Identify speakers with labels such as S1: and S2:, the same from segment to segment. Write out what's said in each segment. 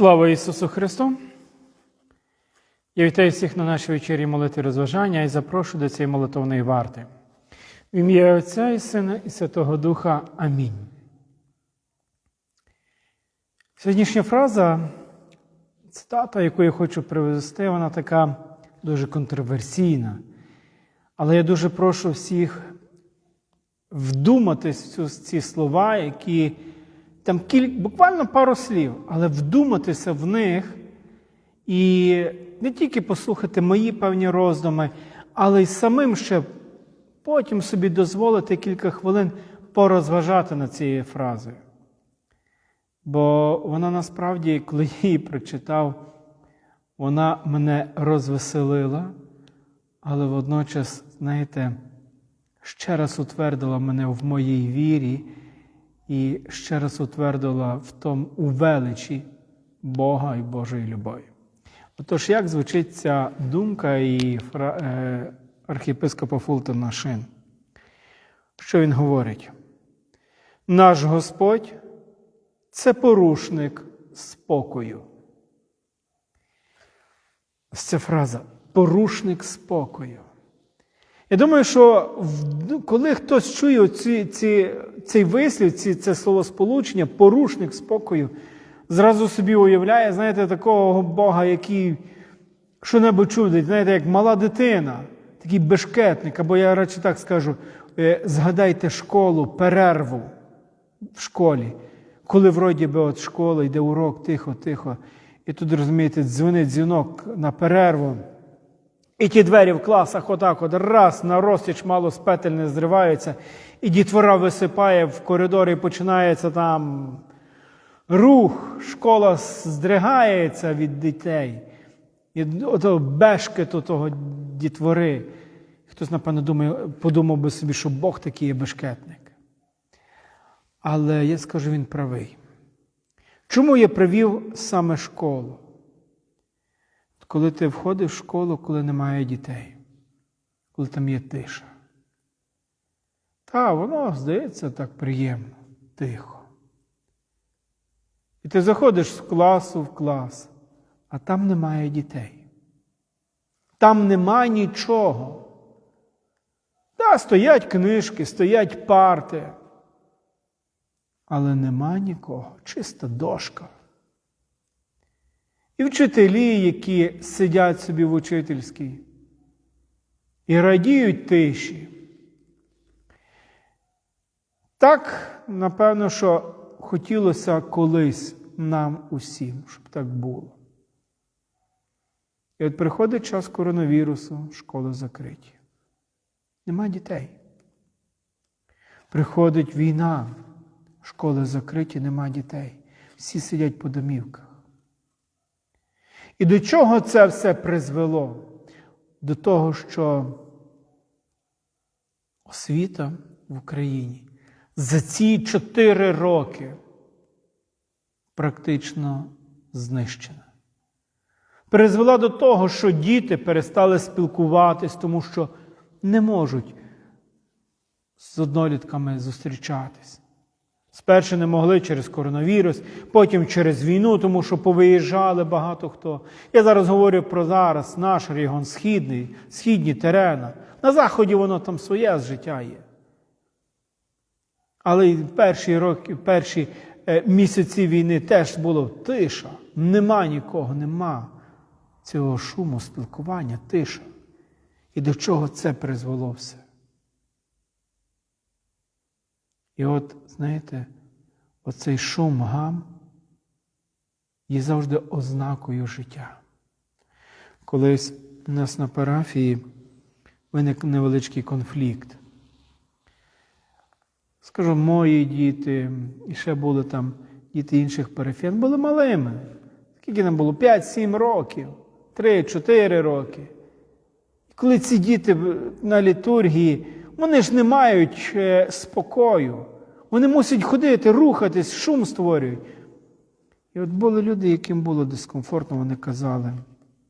S1: Слава Ісусу Христу! Я вітаю всіх на нашій вечері молитви розважання і запрошую до цієї молитовної варти. В ім'я Отця і Сина і Святого Духа. Амінь. Сьогоднішня фраза, цитата, яку я хочу привести, вона така дуже контроверсійна. Але я дуже прошу всіх вдуматись в ці слова, які там кіль... буквально пару слів, але вдуматися в них і не тільки послухати мої певні роздуми, але й самим ще потім собі дозволити кілька хвилин порозважати над цією фразою. Бо вона насправді, коли я її прочитав, вона мене розвеселила, але водночас, знаєте, ще раз утвердила мене в моїй вірі і ще раз утвердила в тому у величі Бога і Божої любові. Отож, як звучить ця думка і е... архієпископа Фултона Шин? Що він говорить? Наш Господь це порушник спокою. Ось ця фраза порушник спокою. Я думаю, що коли хтось чує ці, ці, цей вислів, ці, це словосполучення, порушник спокою, зразу собі уявляє, знаєте, такого Бога, який що-небудь чудить, знаєте, як мала дитина, такий бешкетник, або я радше так скажу, е, згадайте школу, перерву в школі, коли вроді би от школа йде урок, тихо, тихо, і тут, розумієте, дзвонить дзвінок на перерву. І ті двері в класах отак от раз на розтіч мало з петель не зриваються, і дітвора висипає в коридор і починається там рух, школа здригається від дітей. І ото бешкету того дітвори. Хтось, напевно, думає, подумав би собі, що Бог такий є бешкетник. Але я скажу, він правий. Чому я привів саме школу? Коли ти входиш в школу, коли немає дітей, коли там є тиша. Та, воно здається так приємно, тихо. І ти заходиш з класу в клас, а там немає дітей. Там нема нічого. Та, стоять книжки, стоять парти, але нема нікого, чиста дошка. І вчителі, які сидять собі в учительській і радіють тиші. Так, напевно, що хотілося колись нам усім, щоб так було. І от приходить час коронавірусу, школи закриті. Нема дітей. Приходить війна, школи закриті, нема дітей. Всі сидять по домівках. І до чого це все призвело? До того, що освіта в Україні за ці чотири роки практично знищена. Призвела до того, що діти перестали спілкуватись, тому що не можуть з однолітками зустрічатись. Спершу не могли через коронавірус, потім через війну, тому що повиїжджали багато хто. Я зараз говорю про зараз наш регіон, східний, східні терени. На заході воно там своє життя є. Але і перші роки, перші е, місяці війни теж було тиша. Нема нікого, нема цього шуму, спілкування, тиша. І до чого це призвело все? І от, знаєте, оцей шум гам є завжди ознакою життя. Колись у нас на парафії виник невеличкий конфлікт. Скажу, мої діти, і ще були там діти інших парафіян, були малими. Скільки нам було? 5-7 років, 3-4 роки. І коли ці діти на літургії, вони ж не мають е, спокою. Вони мусять ходити, рухатись, шум створюють. І от були люди, яким було дискомфортно, вони казали: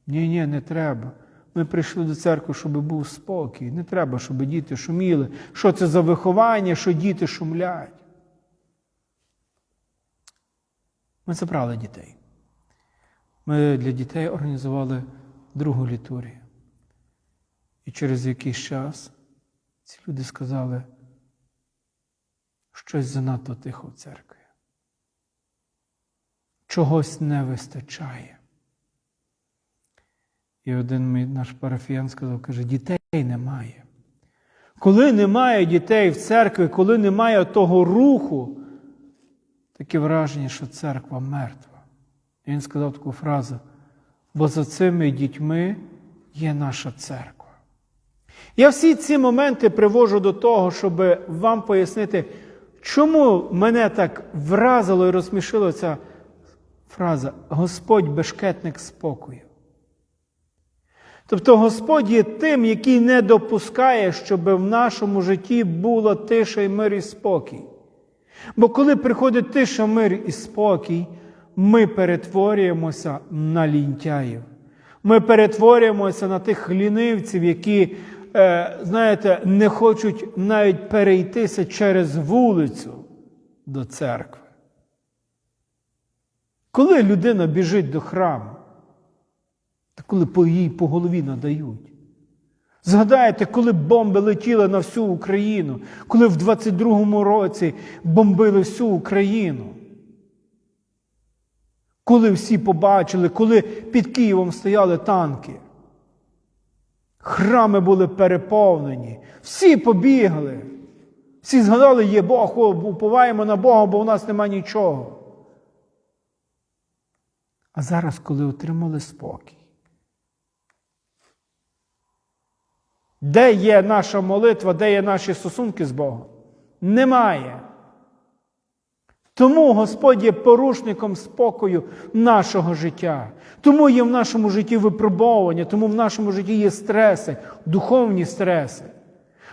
S1: ні, ні, не треба. Ми прийшли до церкви, щоб був спокій. Не треба, щоб діти шуміли. Що це за виховання, що діти шумлять? Ми забрали дітей. Ми для дітей організували другу літургію. І через якийсь час ці люди сказали, щось занадто тихо в церкві. Чогось не вистачає. І один наш парафіян сказав, каже, дітей немає. Коли немає дітей в церкві, коли немає того руху, таке враження, що церква мертва. І він сказав таку фразу: бо за цими дітьми є наша церква. Я всі ці моменти привожу до того, щоб вам пояснити, чому мене так вразило і розсмішила ця фраза Господь бешкетник спокою. Тобто Господь є тим, який не допускає, щоб в нашому житті була тиша і мир і спокій. Бо коли приходить тиша, мир і спокій, ми перетворюємося на лінтяїв. Ми перетворюємося на тих лінивців, які, знаєте, не хочуть навіть перейтися через вулицю до церкви. Коли людина біжить до храму, та коли по їй по голові надають. Згадайте, коли бомби летіли на всю Україну, коли в 22-му році бомбили всю Україну. Коли всі побачили, коли під Києвом стояли танки. Храми були переповнені, всі побігли. Всі згадали, є Бог, уповаємо на Бога, бо у нас нема нічого. А зараз, коли отримали спокій, де є наша молитва, де є наші стосунки з Богом? Немає. Тому Господь є порушником спокою нашого життя. Тому є в нашому житті випробовування, тому в нашому житті є стреси, духовні стреси.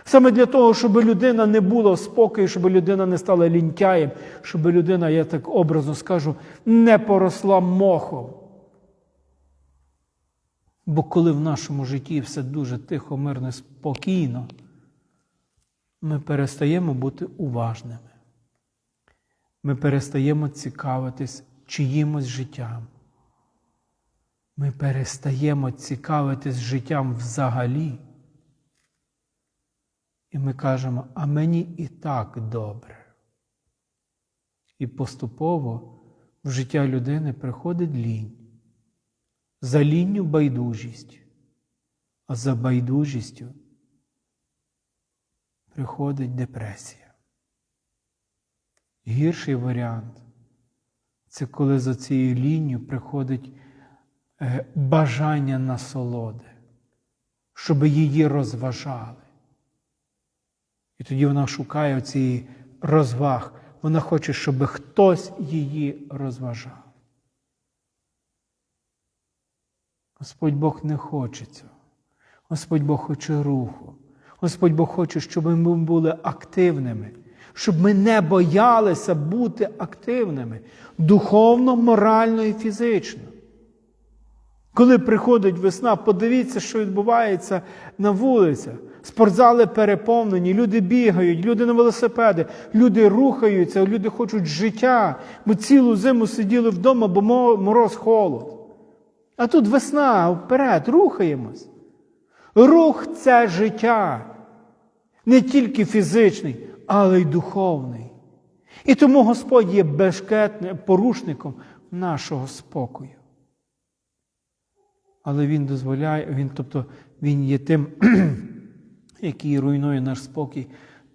S1: Саме для того, щоб людина не була в спокої, щоб людина не стала лінтяєм, щоб людина, я так образно скажу, не поросла мохом. Бо коли в нашому житті все дуже тихо, мирно, спокійно, ми перестаємо бути уважними. Ми перестаємо цікавитись чиїмось життям. Ми перестаємо цікавитись життям взагалі. І ми кажемо, а мені і так добре. І поступово в життя людини приходить лінь. За лінню байдужість, а за байдужістю приходить депресія. Гірший варіант це коли за цією лінню приходить е, бажання насолоди, щоб її розважали. І тоді вона шукає цієї розваг. Вона хоче, щоб хтось її розважав. Господь Бог не хоче цього. Господь Бог хоче руху. Господь Бог хоче, щоб ми були активними, щоб ми не боялися бути активними духовно, морально і фізично. Коли приходить весна, подивіться, що відбувається на вулицях. Спортзали переповнені, люди бігають, люди на велосипеди, люди рухаються, люди хочуть життя. Ми цілу зиму сиділи вдома, бо мороз холод. А тут весна вперед, рухаємось. Рух це життя. Не тільки фізичний, але й духовний. І тому Господь є безшкетним порушником нашого спокою. Але Він дозволяє, він, тобто Він є тим, який руйнує наш спокій,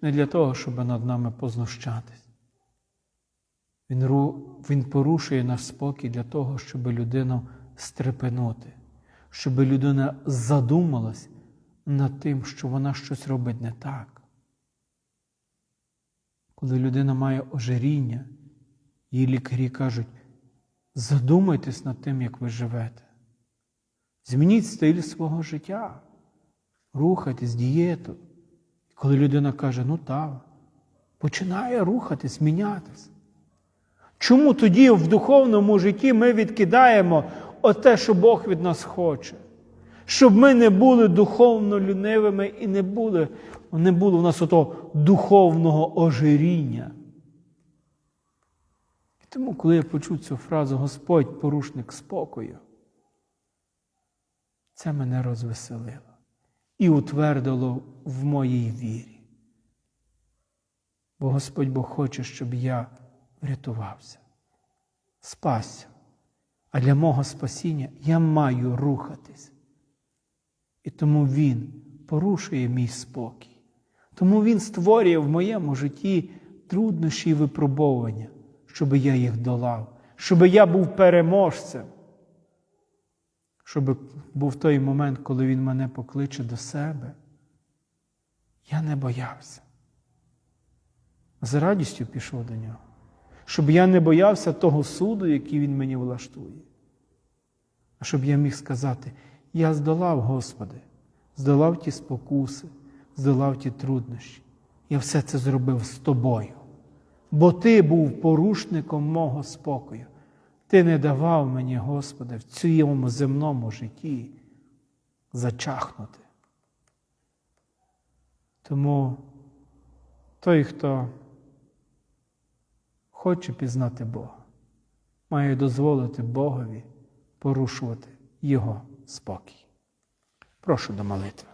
S1: не для того, щоб над нами познущатись. Він, він порушує наш спокій для того, щоб людину стрепенути, щоб людина задумалась над тим, що вона щось робить не так. Коли людина має ожиріння, її лікарі кажуть, задумайтесь над тим, як ви живете. Змініть стиль свого життя, рухайтесь дієту. Коли людина каже, ну так, починає рухатись, мінятись. Чому тоді в духовному житті ми відкидаємо оте, що Бог від нас хоче? Щоб ми не були духовно лінивими і не були, не було в нас ото духовного ожиріння. І тому, коли я почув цю фразу Господь порушник спокою, це мене розвеселило і утвердило в моїй вірі. Бо Господь Бог хоче, щоб я врятувався, спасся. А для мого спасіння я маю рухатись. І тому Він порушує мій спокій. Тому Він створює в моєму житті труднощі і випробовування, щоб я їх долав, щоб я був переможцем, щоб був той момент, коли Він мене покличе до себе. Я не боявся. З радістю пішов до нього, щоб я не боявся того суду, який він мені влаштує. А щоб я міг сказати: я здолав, Господи, здолав ті спокуси, здолав ті труднощі. Я все це зробив з тобою. Бо ти був порушником мого спокою. Ти не давав мені, Господи, в цьому земному житті зачахнути. Тому той, хто хоче пізнати Бога, має дозволити Богові порушувати Його спокій. Прошу до молитви.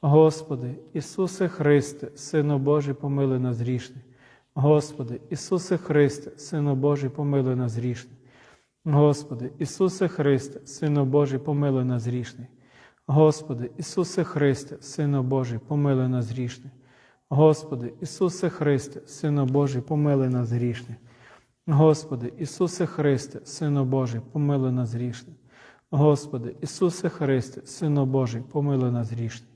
S1: Господи, Ісусе Христе, Сину Божий, помилуй нас грішних. Господи, Ісусе Христе, Сину Божий, помилуй нас грішних. Господи, Ісусе Христе, Сину Божий, помилуй нас грішних. Господи, Ісусе Христе, Сину Божий, помилуй нас грішних. Господи, Ісусе Христе, Сину Божий, помилуй нас грішних. Господи, Ісусе Христе, Сину Божий, помилуй нас грішних. Господи, Ісусе Христе, Сину Божий, помилуй нас грішних.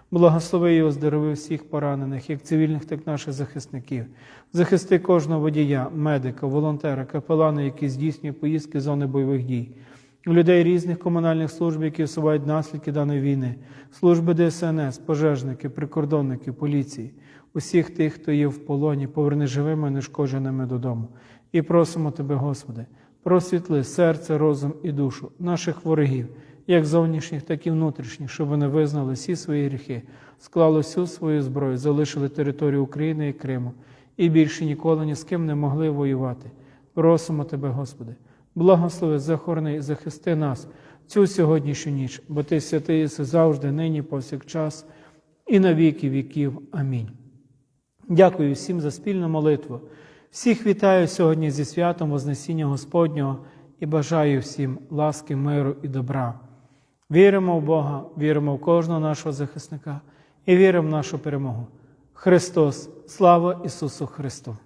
S1: Благослови і оздорови всіх поранених, як цивільних, так і наших захисників. Захисти кожного водія, медика, волонтера, капелана, які здійснюють поїздки зони бойових дій. Людей різних комунальних служб, які усувають наслідки даної війни, служби ДСНС, пожежники, прикордонники, поліції, усіх тих, хто є в полоні, поверни живими, і нешкодженими додому. І просимо Тебе, Господи, просвітли серце, розум і душу наших ворогів, як зовнішніх, так і внутрішніх, щоб вони визнали всі свої гріхи, склали всю свою зброю, залишили територію України і Криму, і більше ніколи ні з ким не могли воювати. Просимо Тебе, Господи. Благослови, захорони і захисти нас цю сьогоднішню ніч, бо Ти святий єси завжди, нині, повсякчас, і на віки віків. Амінь. Дякую всім за спільну молитву. Всіх вітаю сьогодні зі святом Вознесіння Господнього і бажаю всім ласки, миру і добра. Віримо в Бога, віримо в кожного нашого захисника і віримо в нашу перемогу. Христос, слава Ісусу Христу!